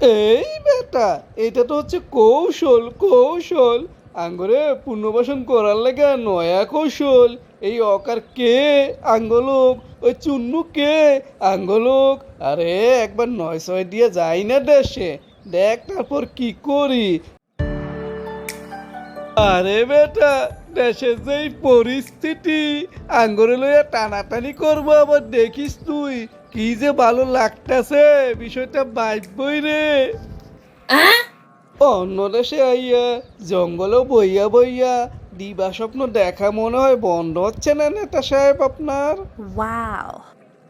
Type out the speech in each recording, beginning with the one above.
এই বেটা এটা তো হচ্ছে কৌশল কৌশল। আঙ্গরে পুনর্বাসন করার লাগে নয়া কৌশল। এই অকার কে? আঙ্গলোক। ওই চুন্নু কে? আঙ্গলোক। আরে, একবার নয় ছয় দিয়ে যাই না দেশে। দেখ তারপর কি করি। আরে বেটা দেশের যেই পরিস্থিতি, আঙ্গরে লইয়া টানাটানি করব আবার দেখিস তুই। কি যে ভালো লাগতাছে বিষয়টা বাইবই রে অন্য দেশে আইয়া জঙ্গলেও বইয়া বইয়া দিবা স্বপ্ন দেখা মনে হয় বন্ধ হচ্ছে না নেতা সাহেব আপনার.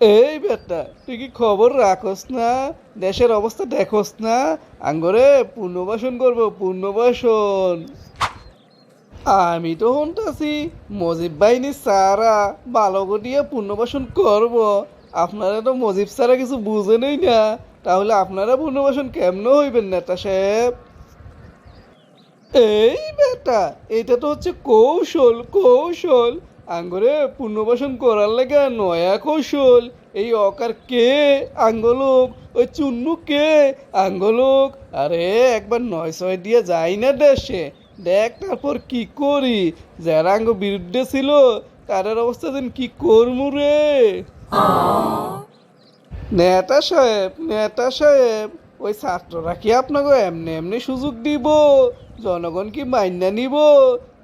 এই বেটা তুই কি খবর রাখস না? দেশের অবস্থা দেখোস না? আঙ্গরে পুনর্বাসন করব পুনর্বাসন। আমি তো হন্তাছি মজিব বাহিনী সারা বালক দিয়ে পুনর্বাসন করব। আপনারা তো মজিব ছাড়া কিছু বুঝেনই না। তাহলে আপনারা পুনর্বাসন কেমন হইবেন, নেতা সাহেব? এই বেটা, এটা তো হচ্ছে কৌশল কৌশল। আঙ্গরে পুনর্বাসন করার লাগে নয়া কৌশল। এই অকার কে? আঙ্গলোক। ওই চুন্নু কে? আঙ্গলোক। আরে, একবার নয় ছয় দিয়ে যাই না দেশে। দেখ তারপর কি করি? যারা আঙ্গ বিরুদ্ধে ছিল তাদের অবস্থা দিন কি করমু রে? নেতা সাহেব নেতা সাহেব, ওই ছাত্ররা কি আপনাকে এমনি এমনি সুযোগ দিব? জনগণ কি মাইনা নিব?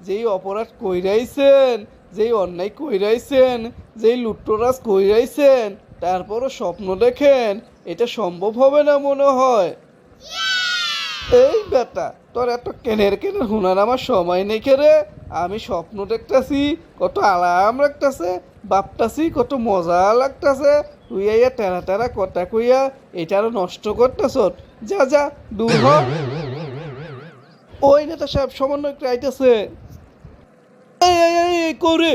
যেই অপরাধ কইরাইছেন, যেই অন্যায় কইরাইছেন, যেই লুট্টরাজ কইরাইছেন, তারপরও স্বপ্ন দেখেন, এটা সম্ভব হবে না মনে হয়। এই বেটা, তোর এত কেনের কেনের হুনার আমার সময় নেই রে? আমি স্বপ্ন দেখতাছি, কত আরাম লাগতাছে ভাবতাছি কত মজা লাগতেছে। তুই আইয়া টেরা টেরা কথা কইয়া এটা আরও নষ্ট করতেছ যা যা, দূর হ। ওই নেতা সাহেব সমন্বয় আইতেছে। করে